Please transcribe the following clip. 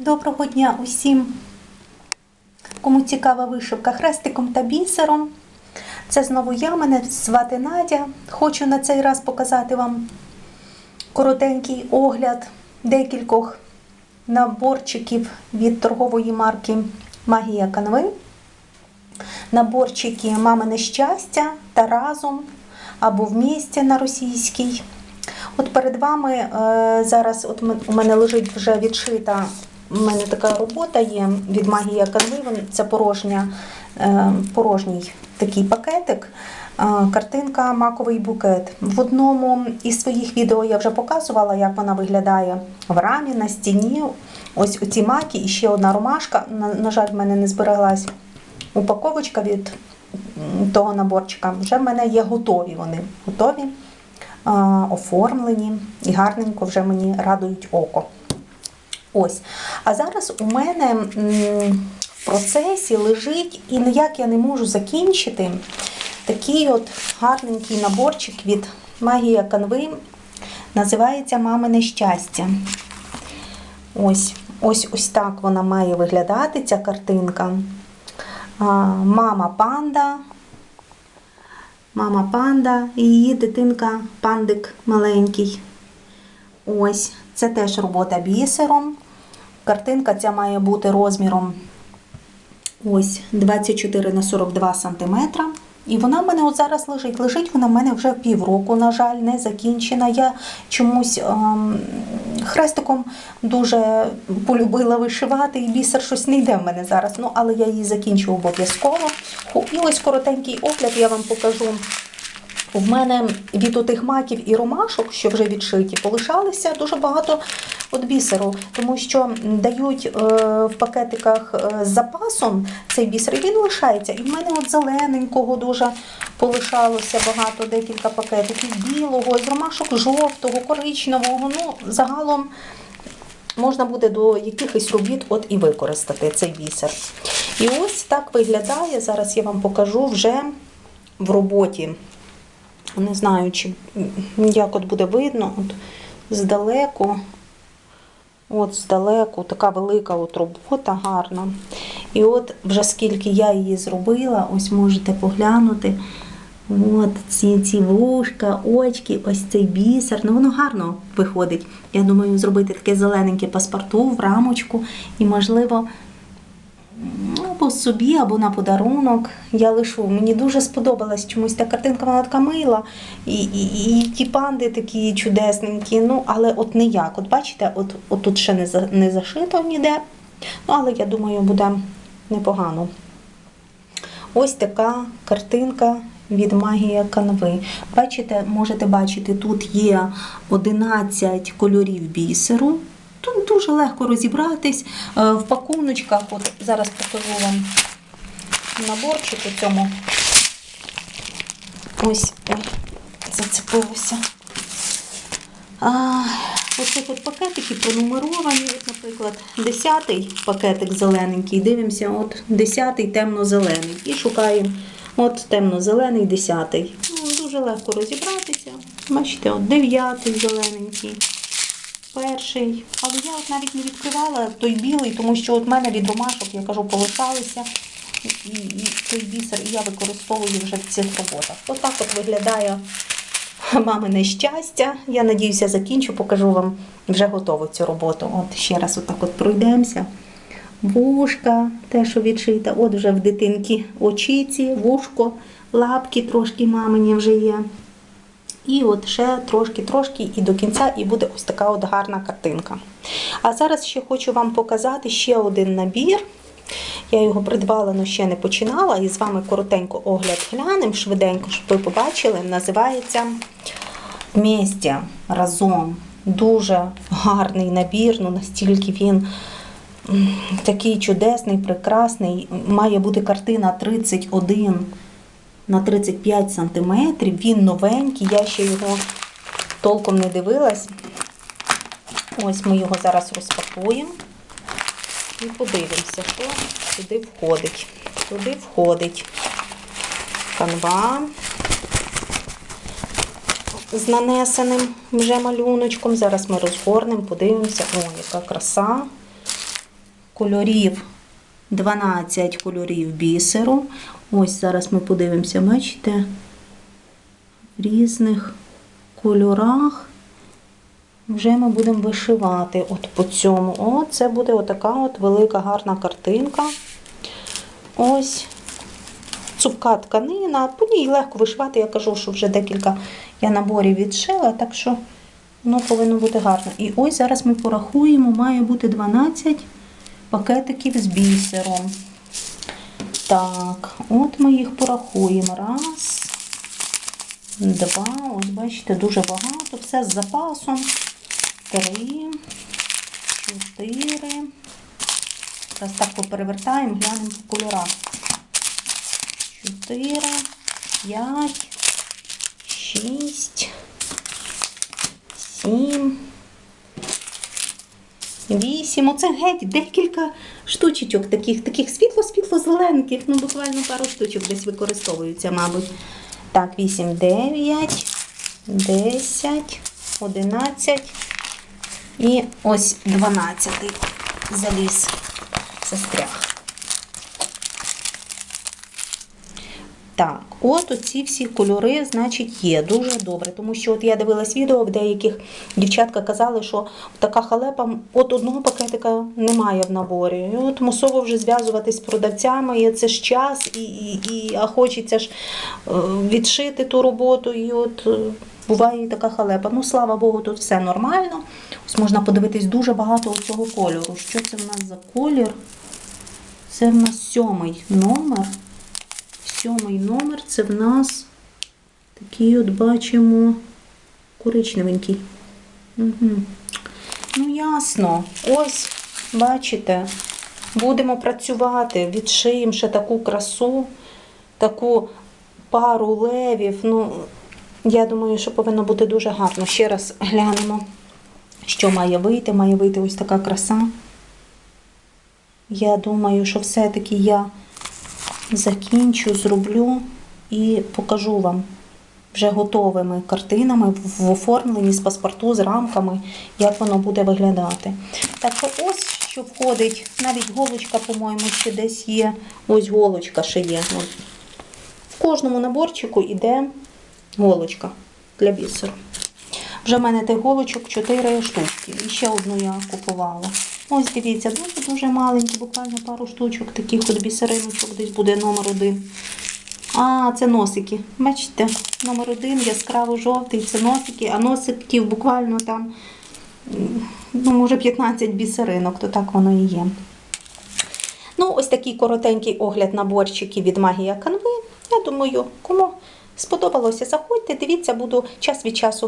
Доброго дня усім, кому цікава вишивка хрестиком та бісером. Це знову я, мене звати Надя. Хочу на цей раз показати вам коротенький огляд декількох наборчиків від торгової марки Магія Канви. Наборчики Мамине щастя та разом або вмісті на російській. От перед вами е, зараз от у мене лежить вже відшита. У мене така робота є від магія канви. Це порожня, е, порожній такий пакетик. е, Картинка Маковий букет. В одному із своїх відео я вже показувала, як вона виглядає в рамі на стіні. Ось оці маки і ще одна ромашка. На, на жаль, в мене не збереглась упаковочка від того наборчика. Вже в мене є готові вони. Готові оформлені і гарненько вже мені радують око. Ось. А зараз у мене в процесі лежить, і ніяк я не можу закінчити такий от гарненький наборчик від Магія Канви. Називається Мамине щастя. Ось, ось ось так вона має виглядати, ця картинка. Мама панда, мама панда і її дитинка пандик маленький. Ось, це теж робота бісером. Картинка ця має бути розміром ось 24 на 42 см. І вона в мене от зараз лежить. Лежить вона в мене вже півроку, на жаль, не закінчена. Я чомусь ем, хрестиком дуже полюбила вишивати, і бісер щось не йде в мене зараз. Ну, але я її закінчу обов'язково. І ось коротенький огляд я вам покажу. В мене від отих маків і ромашок, що вже відшиті, полишалися дуже багато от бісеру, тому що дають е, в пакетиках е, з запасом цей бісер, і він лишається. І в мене от зелененького дуже полишалося багато, декілька пакетиків, білого, з ромашок жовтого, коричневого. Ну, загалом можна буде до якихось робіт от і використати цей бісер. І ось так виглядає. Зараз я вам покажу вже в роботі. Не знаю, чи як от буде видно. От здалеку. От здалеку, така велика от робота гарна. І от вже скільки я її зробила, ось можете поглянути. От ці, ці вушка, очки, ось цей бісер. Ну воно гарно виходить. Я думаю, зробити таке зелененьке паспорту в рамочку і, можливо, або собі, або на подарунок. Я лишу. Мені дуже сподобалась чомусь та картинка, вона така мила. І, і, і ті панди такі чудесненькі. Ну, але от ніяк. От бачите, от, от тут ще не, за, не зашито ніде. Ну, але я думаю, буде непогано. Ось така картинка від магія канви. Бачите, можете бачити, тут є 11 кольорів бісеру. Тут дуже легко розібратись. Е, В пакуночках, от зараз покажу вам наборчик у цьому. Ось, ой, зацепилося. А, Оцих от пакетики пронумеровані. От, наприклад, 10-й пакетик зелененький. Дивимося, от 10-й темно-зелений. І шукаємо от темно-зелений 10-й. Ну, дуже легко розібратися. Бачите, от 9-й зелененький. Перший. Але я от навіть не відкривала той білий, тому що от мене від ромашок, я кажу, полишалися. І, і той бісер, і я використовую вже в цих роботах. Отак от виглядає мамине щастя. Я надіюся, закінчу, покажу вам вже готову цю роботу. От ще раз отак от пройдемося. Вушка, те, що відшита, от вже в дитинки очіці, вушко, лапки трошки мамині вже є. І от ще трошки-трошки і до кінця, і буде ось така от гарна картинка. А зараз ще хочу вам показати ще один набір. Я його придбала, але ще не починала. І з вами коротенько огляд глянемо, швиденько, щоб ви побачили. Називається Містя разом. Дуже гарний набір, ну настільки він такий чудесний, прекрасний. Має бути картина 31 на 35 сантиметрів. Він новенький, я ще його толком не дивилась. Ось ми його зараз розпакуємо і подивимося, що туди входить. Туди входить канва з нанесеним вже малюночком. Зараз ми розгорнемо, подивимося. О, яка краса. кольорів, 12 кольорів бісеру. Ось зараз ми подивимося, бачите, в різних кольорах. Вже ми будемо вишивати от по цьому. О, це буде отака от велика гарна картинка. Ось цупка тканина. По ній легко вишивати. Я кажу, що вже декілька я наборів відшила, так що воно повинно бути гарно. І ось зараз ми порахуємо, має бути 12 пакетиків з бісером. Так, от ми їх порахуємо. Раз, два, ось бачите, дуже багато. Все з запасом. Три, чотири. Зараз так поперевертаємо, глянемо по кольорах. Чотири, п'ять, шість, сім. Вісім. Оце геть декілька штучечок таких, таких світло-світло-зеленьких. Ну, буквально пару штучок десь використовуються, мабуть. Так, вісім, дев'ять, десять, одинадцять. І ось дванадцятий заліз застряг. Так, от оці всі кольори, значить, є дуже добре. Тому що от я дивилась відео, в деяких дівчатка казали, що така халепа от одного пакетика немає в наборі. І от мусово вже зв'язуватись з продавцями, і це ж час, і, і, і а хочеться ж е, відшити ту роботу. І от е, буває і така халепа. Ну, слава Богу, тут все нормально. Ось можна подивитись дуже багато цього кольору. Що це в нас за колір? Це в нас сьомий номер. Сьомий номер це в нас такий от бачимо коричневенький. Угу. Ну, ясно. Ось, бачите, будемо працювати, відшиємо ще таку красу, таку пару левів. Ну, я думаю, що повинно бути дуже гарно. Ще раз глянемо, що має вийти. Має вийти ось така краса. Я думаю, що все-таки я закінчу, зроблю і покажу вам вже готовими картинами в оформленні з паспорту, з рамками, як воно буде виглядати. Так ось що входить, навіть голочка, по-моєму, ще десь є. Ось голочка ще є. В кожному наборчику йде голочка для бісеру. Вже в мене тих голочок 4 штучки. І ще одну я купувала. Ось дивіться, дуже-дуже маленькі, буквально пару штучок, таких от бісериночок, десь буде номер один. А, це носики. Бачите, номер один, яскраво жовтий, це носики, а носиків буквально там, ну, може, 15 бісеринок, то так воно і є. Ну, ось такий коротенький огляд наборчиків від Магія Канви. Я думаю, кому сподобалося, заходьте, дивіться, буду час від часу